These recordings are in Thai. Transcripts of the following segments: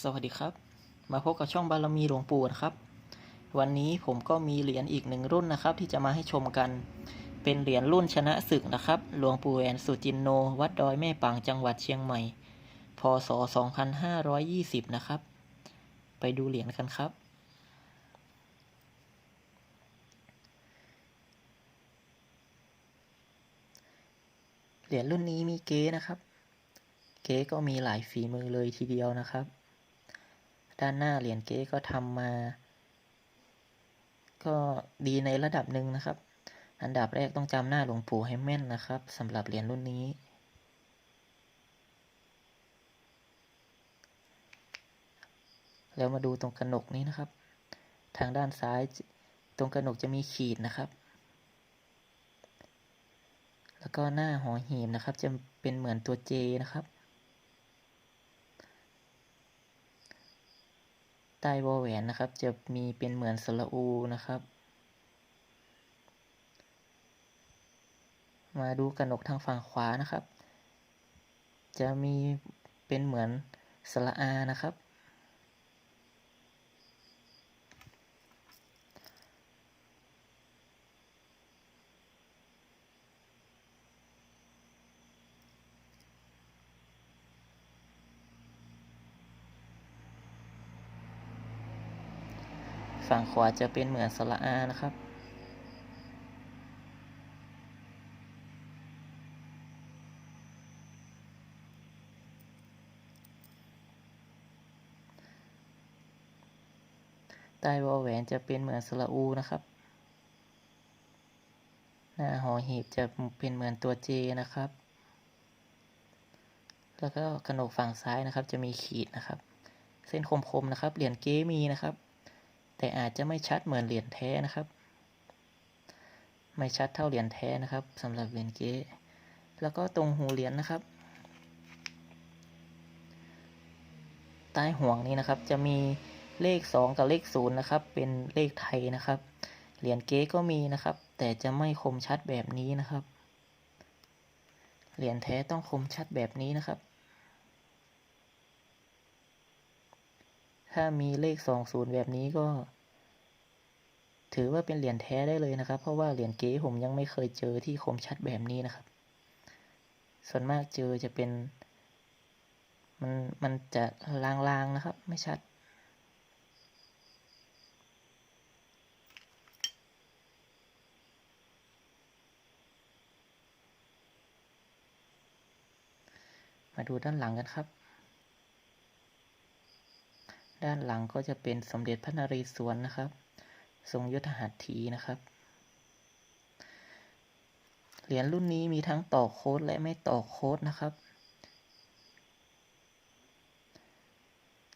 สวัสดีครับ มาพบกับช่องบารมีหลวงปู่นะครับ วันนี้ผมก็มีเหรียญอีกหนึ่งรุ่นนะครับ ที่จะมาให้ชมกัน เป็นเหรียญรุ่นชนะศึกนะครับ หลวงปู่แหวนสุจินโน วัดดอยแม่ปางจังหวัดเชียงใหม่ พศ 2520 นะครับ ไปดูเหรียญกันครับ เหรียญรุ่นนี้มีเก๊นะครับ เก๊ก็มีหลายฝีมือเลยทีเดียวนะครับ ด้านหน้าเหรียญเก๊ก็ทำมา ก็ดีในระดับหนึ่งนะครับ อันดับแรกต้องจำหน้าหลวงปู่ให้แม่นนะครับสำหรับเหรียญรุ่นนี้ แล้วมาดูตรงกระหนกนี้นะครับ ทางด้านซ้ายตรงกระหนกจะมีขีดนะครับ แล้วก็หน้าหอหีบนะครับ จะเป็นเหมือนตัวเจนะครับ ใต้วอแหวนนะครับ จะมีเป็นเหมือนสระอูนะครับ มาดูกระหนกทางฝั่งขวานะครับ จะมีเป็นเหมือนสระอานะครับ ฝั่งขวาจะเป็นเหมือนสระอานะครับ ใต้วอแหวนจะเป็นเหมือนสระอูนะครับ หน้าหอหีบจะเป็นเหมือนตัวเจนะครับ แล้วก็กระหนกฝั่งซ้ายนะครับจะมีขีดนะครับ เส้นคมๆนะครับ เหรียญเกมีนะครับ แต่อาจจะไม่ชัดเหมือนเหรียญแท้นะครับ ไม่ชัดเท่าเหรียญแท้นะครับสำหรับเหรียญเก๊แล้วก็ตรงหูเหรียญนะครับ ใต้ห่วงนี้นะครับจะมีเลข 2 กับเลข0นะครับ เป็นเลขไทยนะครับ เหรียญเก๊ก็มีนะครับ แต่จะไม่คมชัดแบบนี้นะครับ เหรียญแท้ต้องคมชัดแบบนี้นะครับ ถ้ามีเลขสองศูนย์แบบนี้ก็ ถือว่าเป็นเหรียญแท้ได้เลยนะครับ เพราะว่าเหรียญเก๊ผมยังไม่เคยเจอที่คมชัดแบบนี้นะครับ ส่วนมากเจอจะเป็น มันมันจะลางๆนะครับ ไม่ชัดมาดูด้านหลังกันครับ ด้านหลังก็จะเป็นสมเด็จพระนเรศวรนะครับ ทรงยุทธหัตถีนะครับ เหรียญรุ่นนี้มีทั้งต่อโค้ดและไม่ต่อโค้ดนะครับ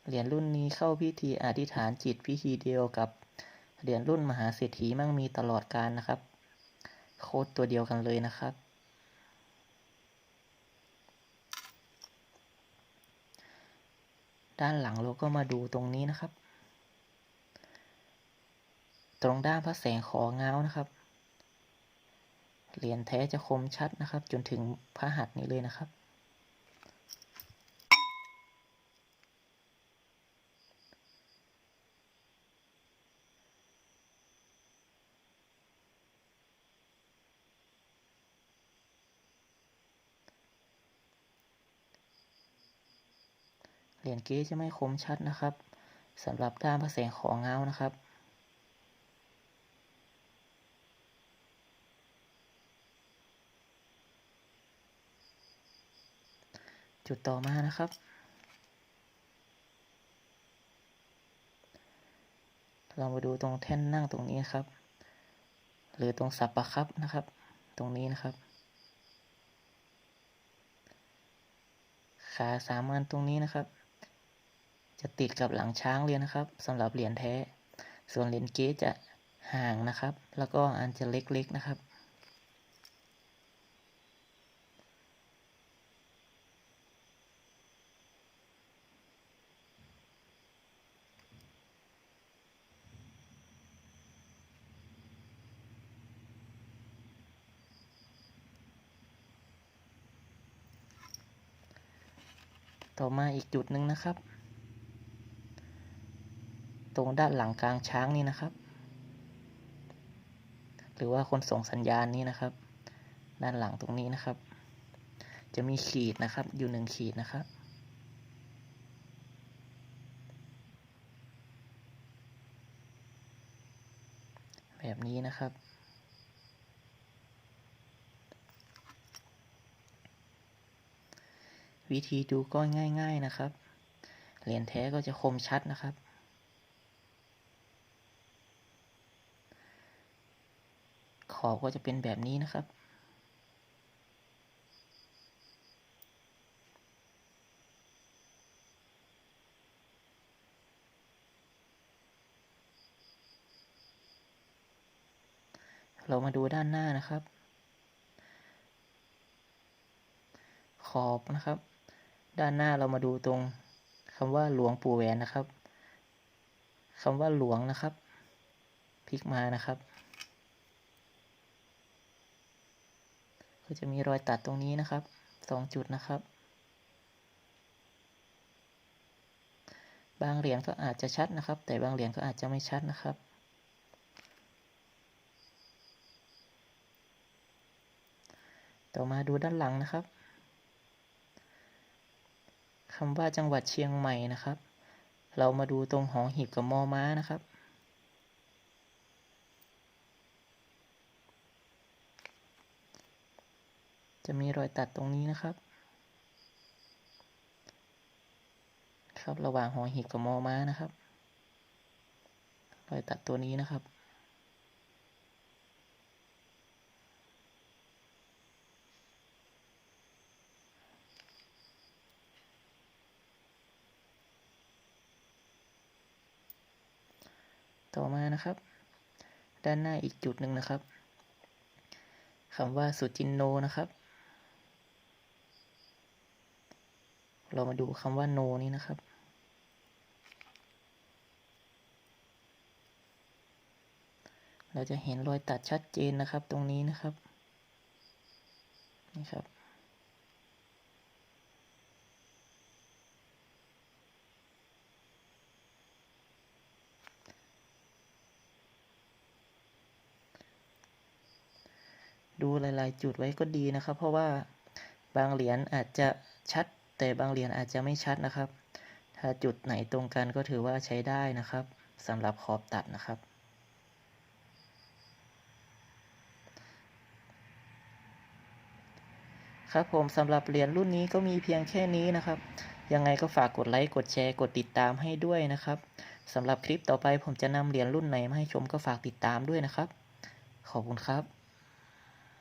เหรียญรุ่นนี้เข้าพิธีอธิษฐานจิตพิธีเดียวกับเหรียญรุ่นมหาเศรษฐีมั่งมีตลอดการนะครับ โค้ดตัวเดียวกันเลยนะครับ ด้านหลังเราก็มาดูตรงนี้นะครับ ตรงด้านพระแสงขอเงานะครับเหรียญแท้จะคมชัดนะครับ จนถึงพระหัตถ์นี้เลยนะครับ เหรียญเก๊จะไม่คมชัดนะครับสำหรับด้านพระแสงของเงานะครับ จุดต่อมานะครับ เรามาดูตรงแท่นนั่งตรงนี้ครับ หรือตรงสับประครับนะครับ ตรงนี้นะครับ ขาสามอันตรงนี้นะครับ จะติดกับหลังช้างเลยนะครับสำหรับเหรียญแท้ ส่วนเหรียญเก๊จะห่างนะครับ แล้วก็อันจะเล็กๆนะครับ ต่อมาอีกจุดหนึ่งนะครับ ตรงด้านหลังกลางช้างนี่นะครับ หรือว่าคนส่งสัญญาณนี้นะครับ ด้านหลังตรงนี้นะครับ จะมีขีดนะครับอยู่หนึ่งขีดนะครับแบบนี้นะครับ วิธีดูก็ง่าย ๆนะครับ เหรียญแท้ก็จะคมชัดนะครับ ขอบก็จะเป็นแบบนี้นะครับ เรามาดูด้านหน้านะครับ ขอบนะครับ ด้านหน้าเรามาดูตรงคำว่าหลวงปู่แหวนนะครับคำว่าหลวงนะครับ พลิกมานะครับ ก็จะมีรอยตัดตรงนี้นะครับสองจุดนะครับ บางเหรียญก็อาจจะชัดนะครับ แต่บางเหรียญก็อาจจะไม่ชัดนะครับต่อมาดูด้านหลังนะครับคำว่าจังหวัดเชียงใหม่นะครับ เรามาดูตรงหอหีบกับมอม้านะครับ จะมีรอยตัดตรงนี้นะครับ ครับระหว่างหอหีบกับมอม้านะครับ รอยตัดตัวนี้นะครับ ต่อมานะครับ ด้านหน้าอีกจุดหนึ่งนะครับคำว่าสุจินโนนะครับ เรามาดูคำว่าโนนี้นะครับ เราจะเห็นรอยตัดชัดเจนนะครับตรงนี้นะครับ นี่ครับดูหลาย ๆ จุดไว้ก็ดีนะครับ เพราะว่าบางเหรียญอาจจะชัด แต่บางเหรียญอาจจะไม่ชัดนะครับ ถ้าจุดไหนตรงกันก็ถือว่าใช้ได้นะครับสำหรับขอบตัดนะครับ ครับผมสำหรับเหรียญรุ่นนี้ก็มีเพียงแค่นี้นะครับ ยังไงก็ฝากกดไลค์กดแชร์กดติดตามให้ด้วยนะครับสำหรับคลิปต่อไปผมจะนำเหรียญรุ่นไหนมาให้ชมก็ฝากติดตามด้วยนะครับ ขอบคุณครับ